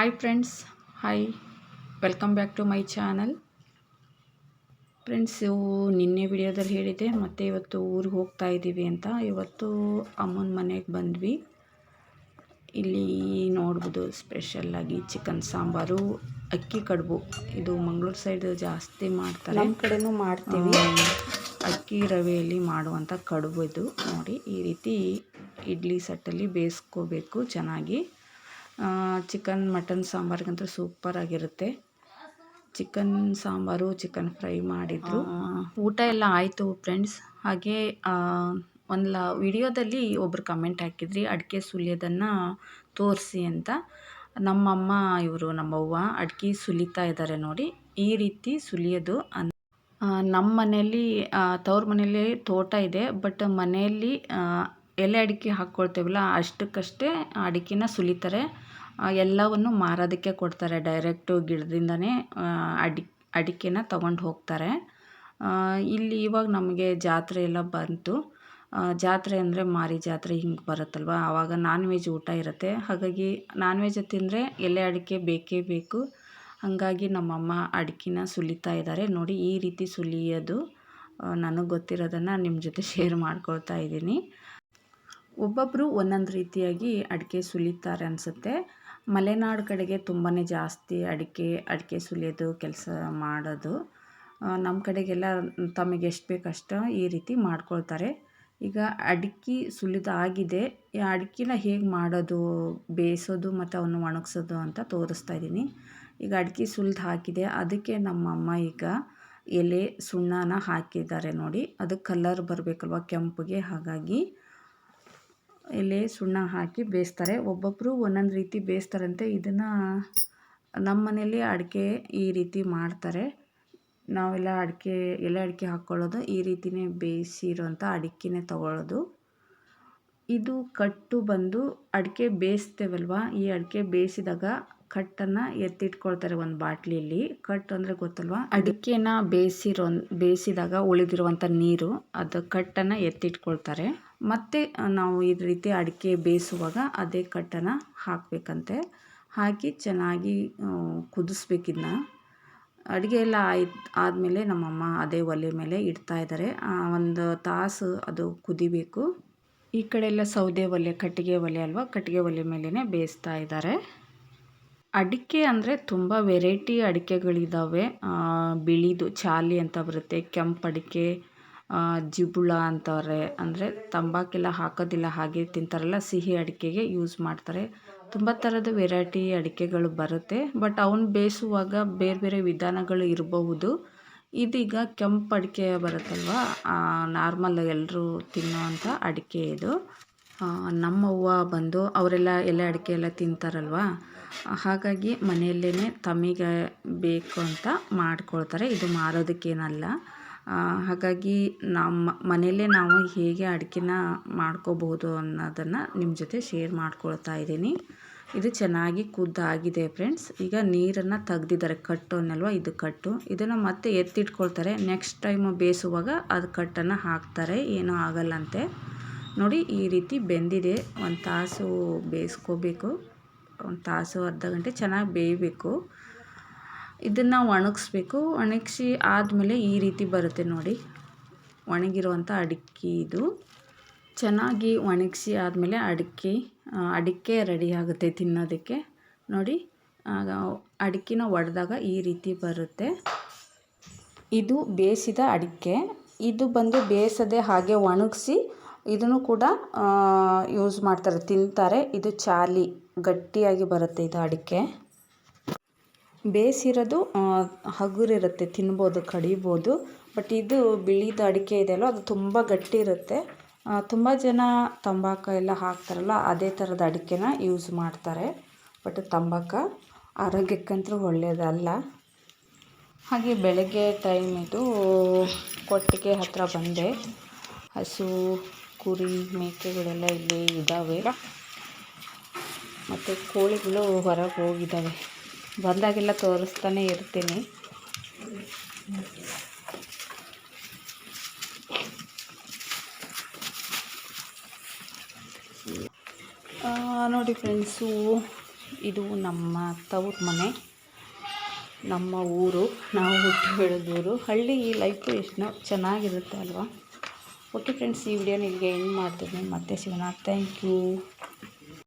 Hi friends hi welcome back to my channel friends ಇವು ನಿನ್ನೆ ವಿಡಿಯೋದಲ್ಲಿ ಹೇಳಿದೆ ಮತ್ತು ಇವತ್ತು ಊರಿಗೆ ಹೋಗ್ತಾ ಇದ್ದೀವಿ ಅಂತ. ಇವತ್ತು ಅಮ್ಮನ ಮನೆಗೆ ಬಂದ್ವಿ. ಇಲ್ಲಿ ನೋಡ್ಬೋದು ಸ್ಪೆಷಲ್ಲಾಗಿ ಚಿಕನ್ ಸಾಂಬಾರು ಅಕ್ಕಿ ಕಡುಬು. ಇದು ಮಂಗಳೂರು ಸೈಡ್ ಜಾಸ್ತಿ ಮಾಡ್ತಾರೆ. ನಮ್ಮ ಕಡೆನೂ ಮಾಡ್ತೀವಿ. ಅಕ್ಕಿ ರವೆಯಲ್ಲಿ ಮಾಡುವಂಥ ಕಡುಬು ಇದು. ನೋಡಿ ಈ ರೀತಿ ಇಡ್ಲಿ ಸಟ್ಟಲ್ಲಿ ಬೇಯಿಸ್ಕೋಬೇಕು ಚೆನ್ನಾಗಿ. ಚಿಕನ್ ಮಟನ್ ಸಾಂಬಾರಿಗಂತೂ ಸೂಪರಾಗಿರುತ್ತೆ ಚಿಕನ್ ಸಾಂಬಾರು, ಚಿಕನ್ ಫ್ರೈ ಮಾಡಿದ್ರು. ಊಟ ಎಲ್ಲ ಆಯಿತು ಫ್ರೆಂಡ್ಸ್. ಹಾಗೆ ಒಂದು ಲ, ವಿಡಿಯೋದಲ್ಲಿ ಒಬ್ರು ಕಮೆಂಟ್ ಹಾಕಿದ್ರಿ, ಅಡಿಕೆ ಸುಲಿಯೋದನ್ನು ತೋರಿಸಿ ಅಂತ. ನಮ್ಮಮ್ಮ, ಇವರು ನಮ್ಮವ್ವ ಅಡಿಕೆ ಸುಲಿತಾ ಇದ್ದಾರೆ ನೋಡಿ. ಈ ರೀತಿ ಸುಲಿಯೋದು ಅನ್ ನಮ್ಮ ಮನೆಯಲ್ಲಿ ತವ್ರ ಮನೆಯಲ್ಲಿ ತೋಟ ಇದೆ, ಬಟ್ ಮನೆಯಲ್ಲಿ ಎಲೆ ಅಡಿಕೆ ಹಾಕ್ಕೊಳ್ತೇವಲ್ಲ ಅಷ್ಟಕ್ಕಷ್ಟೇ ಅಡಿಕೆನ ಸುಲಿತಾರೆ. ಎಲ್ಲವನ್ನು ಮಾರೋದಕ್ಕೆ ಕೊಡ್ತಾರೆ. ಡೈರೆಕ್ಟು ಗಿಡದಿಂದನೇ ಅಡಿ, ಅಡಿಕೆನ ತಗೊಂಡು ಹೋಗ್ತಾರೆ. ಇಲ್ಲಿ ಇವಾಗ ನಮಗೆ ಜಾತ್ರೆ ಎಲ್ಲ ಬಂತು. ಜಾತ್ರೆ ಅಂದರೆ ಮಾರಿ ಜಾತ್ರೆ ಹಿಂಗೆ ಬರುತ್ತಲ್ವ? ಆವಾಗ ನಾನ್ ವೆಜ್ ಊಟ ಇರುತ್ತೆ. ಹಾಗಾಗಿ ನಾನ್ ವೆಜ್ ತಿಂದರೆ ಎಲೆ ಅಡಿಕೆ ಬೇಕೇ ಬೇಕು. ಹಾಗಾಗಿ ನಮ್ಮಮ್ಮ ಅಡಿಕೆನ ಸುಲಿತಾ ಇದ್ದಾರೆ ನೋಡಿ ಈ ರೀತಿ ಸುಲಿಯೋದು ನನಗೆ ಗೊತ್ತಿರೋದನ್ನು ನಿಮ್ಮ ಜೊತೆ ಶೇರ್ ಮಾಡ್ಕೊಳ್ತಾ ಇದ್ದೀನಿ. ಒಬ್ಬೊಬ್ಬರು ಒಂದೊಂದು ರೀತಿಯಾಗಿ ಅಡಿಕೆ ಸುಲಿತಾರೆ ಅನಿಸುತ್ತೆ. ಮಲೆನಾಡು ಕಡೆಗೆ ತುಂಬಾ ಜಾಸ್ತಿ ಅಡಿಕೆ ಅಡಿಕೆ ಸುಲಿಯೋದು, ಕೆಲಸ ಮಾಡೋದು. ನಮ್ಮ ಕಡೆಗೆಲ್ಲ ತಮಗೆ ಎಷ್ಟು ಬೇಕಷ್ಟು ಈ ರೀತಿ ಮಾಡ್ಕೊಳ್ತಾರೆ. ಈಗ ಅಡಿಕೆ ಸುಲಿದಾಗಿದೆ ಈ ಅಡಿಕೆನ ಹೇಗೆ ಮಾಡೋದು, ಬೇಯಿಸೋದು ಮತ್ತು ಅವನ್ನು ಒಣಗಿಸೋದು ಅಂತ ತೋರಿಸ್ತಾ ಇದ್ದೀನಿ. ಈಗ ಅಡಿಕೆ ಸುಲಿದು ಹಾಕಿದೆ. ಅದಕ್ಕೆ ನಮ್ಮಮ್ಮ ಈಗ ಎಲೆ, ಸುಣ್ಣನ ಹಾಕಿದ್ದಾರೆ ನೋಡಿ. ಅದು ಕಲರ್ ಬರಬೇಕಲ್ವ ಕೆಂಪಗೆ? ಹಾಗಾಗಿ ಎಲೆ, ಸುಣ್ಣ ಹಾಕಿ ಬೇಯಿಸ್ತಾರೆ. ಒಬ್ಬೊಬ್ಬರು ಒಂದೊಂದು ರೀತಿ ಬೇಯಿಸ್ತಾರಂತೆ. ಇದನ್ನು ನಮ್ಮ ಮನೇಲಿ ಅಡಿಕೆ ಈ ರೀತಿ ಮಾಡ್ತಾರೆ. ನಾವೆಲ್ಲ ಅಡಿಕೆ, ಎಲೆ ಅಡಿಕೆ ಹಾಕ್ಕೊಳ್ಳೋದು ಈ ರೀತಿಯೇ ಬೇಯಿಸಿರೋಂಥ ಅಡಿಕೆನೇ ತಗೊಳ್ಳೋದು. ಇದು ಕಟ್ಟು ಬಂದು ಅಡಿಕೆ ಬೇಯಿಸ್ತೇವಲ್ವ? ಈ ಅಡಿಕೆ ಬೇಯಿಸಿದಾಗ ಕಟ್ಟನ್ನು ಎತ್ತಿಟ್ಕೊಳ್ತಾರೆ ಒಂದು ಬಾಟ್ಲಿಯಲ್ಲಿ ಕಟ್ ಅಂದರೆ ಗೊತ್ತಲ್ವ? ಅಡಿಕೆನ ಬೇಯಿಸಿರೋ ಬೇಯಿಸಿದಾಗ ಉಳಿದಿರುವಂಥ ನೀರು ಅದು ಕಟ್ಟನ್ನು ಎತ್ತಿಟ್ಕೊಳ್ತಾರೆ. ಮತ್ತು ನಾವು ಈ ರೀತಿ ಅಡಿಕೆ ಬೇಯಿಸುವಾಗ ಅದೇ ಕಟ್ಟನ್ನು ಹಾಕಬೇಕಂತೆ. ಹಾಕಿ ಚೆನ್ನಾಗಿ ಕುದಿಸ್ಬೇಕಿದ್ನ ಅಡುಗೆ ಎಲ್ಲ ಆಯ್ತು, ಆದಮೇಲೆ ನಮ್ಮಮ್ಮ ಅದೇ ಒಲೆ ಮೇಲೆ ಇಡ್ತಾ ಇದ್ದಾರೆ ಒಂದು ತಾಸು ಅದು ಕುದಿಬೇಕು. ಈ ಕಡೆ ಎಲ್ಲ ಸೌದೆ ಒಲೆ, ಕಟ್ಟಿಗೆ ಒಲೆ ಅಲ್ವಾ? ಕಟ್ಟಿಗೆ ಒಲೆ ಮೇಲೇ ಬೇಯಿಸ್ತಾ ಇದ್ದಾರೆ ಅಡಿಕೆ ಅಂದರೆ ತುಂಬ ವೆರೈಟಿ ಅಡಿಕೆಗಳಿದ್ದಾವೆ ಬಿಳಿದು, ಚಾಲಿ ಅಂತ ಬರುತ್ತೆ. ಕೆಂಪು ಅಡಿಕೆ ಜಿಬುಳ ಅಂತಾರೆ ಅಂದರೆ ತಂಬಾಕೆಲ್ಲ ಹಾಕೋದಿಲ್ಲ, ಹಾಗೆ ತಿಂತಾರಲ್ಲ, ಸಿಹಿ ಅಡಿಕೆಗೆ ಯೂಸ್ ಮಾಡ್ತಾರೆ. ತುಂಬ ಥರದ ವೆರೈಟಿ ಅಡಿಕೆಗಳು ಬರುತ್ತೆ ಬಟ್ ಅವನ್ನ ಬೇಯಿಸುವಾಗ ಬೇರೆ ಬೇರೆ ವಿಧಾನಗಳು ಇರಬಹುದು. ಇದೀಗ ಕೆಂಪು ಅಡಿಕೆ ಬರುತ್ತಲ್ವ? ನಾರ್ಮಲ್ ಎಲ್ಲರೂ ತಿನ್ನೋವಂಥ ಅಡಿಕೆ ಇದು. ನಮ್ಮವ್ವ ಬಂದು ಅವರೆಲ್ಲ ಎಲೆ ಅಡಿಕೆ ಎಲ್ಲ ತಿಂತಾರಲ್ವ? ಹಾಗಾಗಿ ಮನೆಯಲ್ಲೇ ತಮಗೆ ಬೇಕು ಅಂತ ಮಾಡ್ಕೊಳ್ತಾರೆ. ಇದು ಮಾರೋದಕ್ಕೇನಲ್ಲ. ಹಾಗಾಗಿ ನಮ್ಮ ಮನೆಯಲ್ಲೇ ನಾವು ಹೇಗೆ ಅಡುಗೆನ ಮಾಡ್ಕೋಬಹುದು ಅನ್ನೋದನ್ನು ನಿಮ್ಮ ಜೊತೆ ಶೇರ್ ಮಾಡ್ಕೊಳ್ತಾ ಇದ್ದೀನಿ. ಇದು ಚೆನ್ನಾಗಿ ಕುದ್ದಾಗಿದೆ ಫ್ರೆಂಡ್ಸ್ ಈಗ ನೀರನ್ನು ತೆಗ್ದಿದ್ದಾರೆ, ಕಟ್ಟು ಅನ್ನಲ್ವ? ಇದು ಕಟ್ಟು. ಇದನ್ನು ಮತ್ತೆ ಎತ್ತಿಟ್ಕೊಳ್ತಾರೆ. ನೆಕ್ಸ್ಟ್ ಟೈಮ್ ಬೇಯಿಸುವಾಗ ಅದು ಕಟ್ಟನ್ನು ಹಾಕ್ತಾರೆ. ಏನೂ ಆಗಲ್ಲಂತೆ. ನೋಡಿ, ಈ ರೀತಿ ಬೆಂದಿದೆ. ಒಂದು ತಾಸು ಬೇಯಿಸ್ಕೋಬೇಕು. ಒಂದು ತಾಸು ಅರ್ಧ ಗಂಟೆ ಚೆನ್ನಾಗಿ ಬೇಯಬೇಕು. ಇದನ್ನು ಒಣಗಿಸ್ಬೇಕು. ಒಣಗಿಸಿ ಆದಮೇಲೆ ಈ ರೀತಿ ಬರುತ್ತೆ ನೋಡಿ. ಒಣಗಿರುವಂಥ ಅಡಿಕೆ ಇದು. ಚೆನ್ನಾಗಿ ಒಣಗಿಸಿ ಆದಮೇಲೆ ಅಡಿಕೆ ಅಡಿಕೆ ರೆಡಿ ಆಗುತ್ತೆ ತಿನ್ನೋದಕ್ಕೆ. ನೋಡಿ ಅಡಿಕೆನ ಒಡೆದಾಗ ಈ ರೀತಿ ಬರುತ್ತೆ. ಇದು ಬೇಯಿಸಿದ ಅಡಿಕೆ. ಇದು ಬಂದು ಬೇಯಿಸದೆ ಹಾಗೆ ಒಣಗಿಸಿ ಇದನ್ನು ಕೂಡ ಯೂಸ್ ಮಾಡ್ತಾರೆ, ತಿಂತಾರೆ. ಇದು ಚಾಲಿ, ಗಟ್ಟಿಯಾಗಿ ಬರುತ್ತೆ ಇದು ಅಡಿಕೆ. ಬೇಯಿಸಿರೋದು ಹಗುರಿರುತ್ತೆ, ತಿನ್ಬೋದು, ಕಡಿಬೋದು. ಬಟ್ ಇದು ಬಿಳಿದು ಅಡಿಕೆ ಇದೆಯಲ್ಲ ಅದು ತುಂಬ ಗಟ್ಟಿ ಇರುತ್ತೆ ತುಂಬ ಜನ ತಂಬಾಕು ಎಲ್ಲ ಹಾಕ್ತಾರಲ್ಲ, ಅದೇ ಥರದ ಅಡಿಕೆನ ಯೂಸ್ ಮಾಡ್ತಾರೆ. ಬಟ್ ತಂಬಾಕು ಆರೋಗ್ಯಕ್ಕಂತೂ ಒಳ್ಳೆಯದಲ್ಲ ಹಾಗೆ ಬೆಳಗ್ಗೆ ಟೈಮ್ ಇದು ಕೊಟ್ಟಿಗೆ ಹತ್ತಿರ ಬಂದೆ. ಹಸು, ಕುರಿ, ಮೇಕೆಗಳೆಲ್ಲ ಇಲ್ಲಿ ಇದ್ದಾವೆ. ಮತ್ತು ಕೋಳಿಗಳು ಹೊರಗೆ ಹೋಗಿದ್ದಾವೆ. ಬಂದಾಗೆಲ್ಲ ತೋರಿಸ್ತಾನೆ ಇರ್ತೀನಿ. ನೋಡಿ ಫ್ರೆಂಡ್ಸು ಇದು ನಮ್ಮ ತವ್ರ ಮನೆ. ನಮ್ಮ ಊರು, ನಾವು ಹುಟ್ಟಿ ಬೆಳೆದೂರು. ಹಳ್ಳಿ ಲೈಫು ಎಷ್ಟು ಚೆನ್ನಾಗಿರುತ್ತೆ ಅಲ್ವಾ? ಓಕೆ ಫ್ರೆಂಡ್ಸ್ ಈ ವಿಡಿಯೋ ನಿಮಗೆ ಹೆಂಗೆ ಮಾಡ್ತೀನಿ. ಮತ್ತೆ ಸಿಗೋಣ. Thank you